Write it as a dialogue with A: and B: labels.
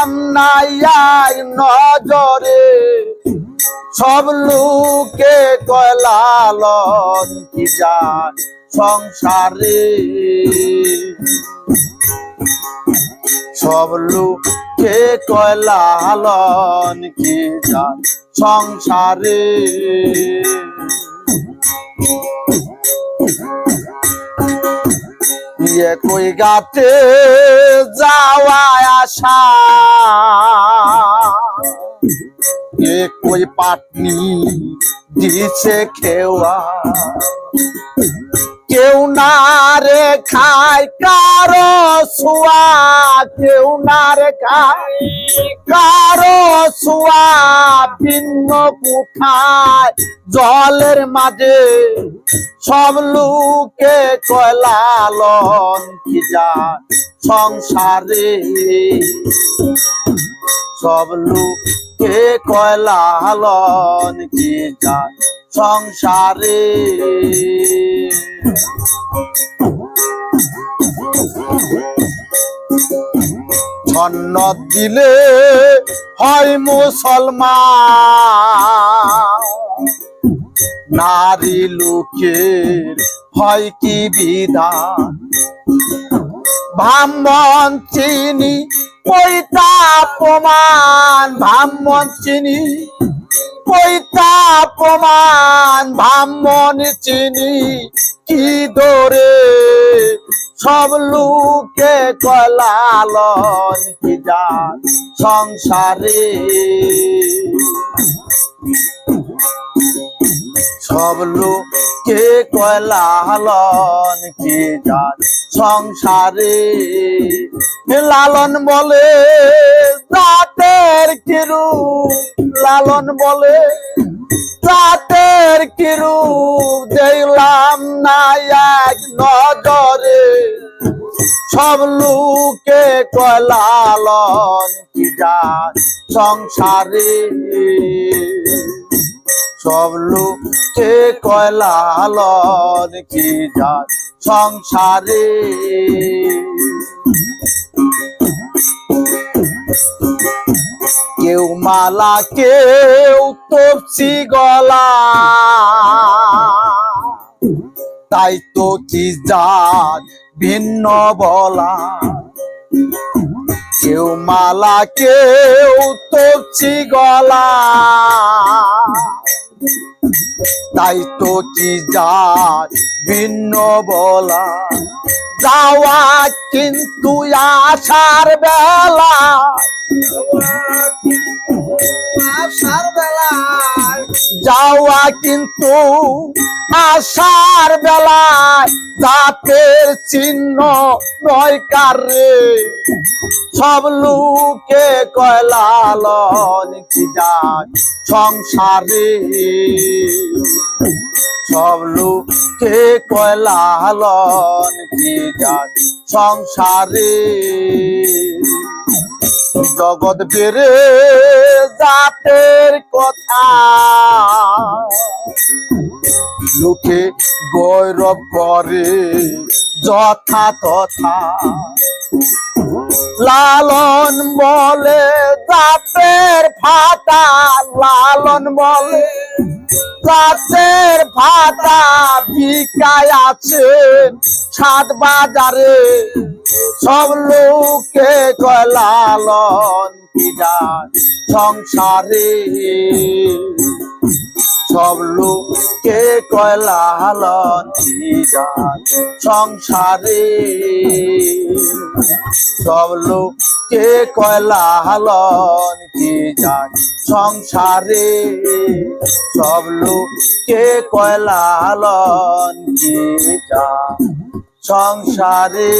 A: দেখলাম নাইয়াই নজরে সব লোকে কয়লালন কি যান সংসারে? সব লোকে কয়লালন কি যান সংসারে? ইয়ে কই গাতে যাওয়া আসা একই কই পাটনি দিছে খেওয়া। কেউ না রে খায়, কারও সুয়া কেউ না রে খায়। কারও সুয়া ভিন্ন কোথায় জলের মাঝে সব লোকে কয়লালন কি যায় সংসারে। সব লোকে কয়লালন কি যায় সংসারে। ছন্ন দিলে হয় মুসলমান। নারী লোকের হয় কি বিধান? ব্রাহ্মণ, চিনি পৈতা প্রমাণ। ব্রাহ্মণ, চিনি পৈতা প্রমাণ, ব্রাহ্মণ চিনি কি দরে? সব লোকে কলালন কি যান সংসারে? সব লোকে কয়লালন কি যান সংসারে। লালন বলে জাতের কিরু লালন বলে জাতের কিরু দেখলাম না এক নজরে। সব লোকে কলালন কি যান সংসারে? সব লোকে কয়লালন কি যান সংসারে। কেউ মালা, কেউ তপসি গলা। তাই তো কি যান ভিন্ন বলা। কেউ মালা, কেউ তপসি গলা। তাই তো কি যান ভিন্ন বলা? যাওয়া কিন্তু আসার বেলা।
B: আসার
A: যাওয়া কিন্তু আসার বেলায় জাতের চিহ্ন নয় কারে। সব লোকে কয়লালন কি যান সংসারে? সব লোকে কয়লালন কি যান সংসারে? জগৎ বেড়ে জাতের কথা। লোকে গৌরব করে যথা তথা। লালন বলে জাতের ফাটা লালন বলে জাতের ফাটা বিকায় আছে সাত বাজারে। সব লোকে লালন যান সংসারে? সব লোকে লালন যান সংসারে? সব লোকে লালন যান সংসারে? সব লোকে লালন যান সংসারে।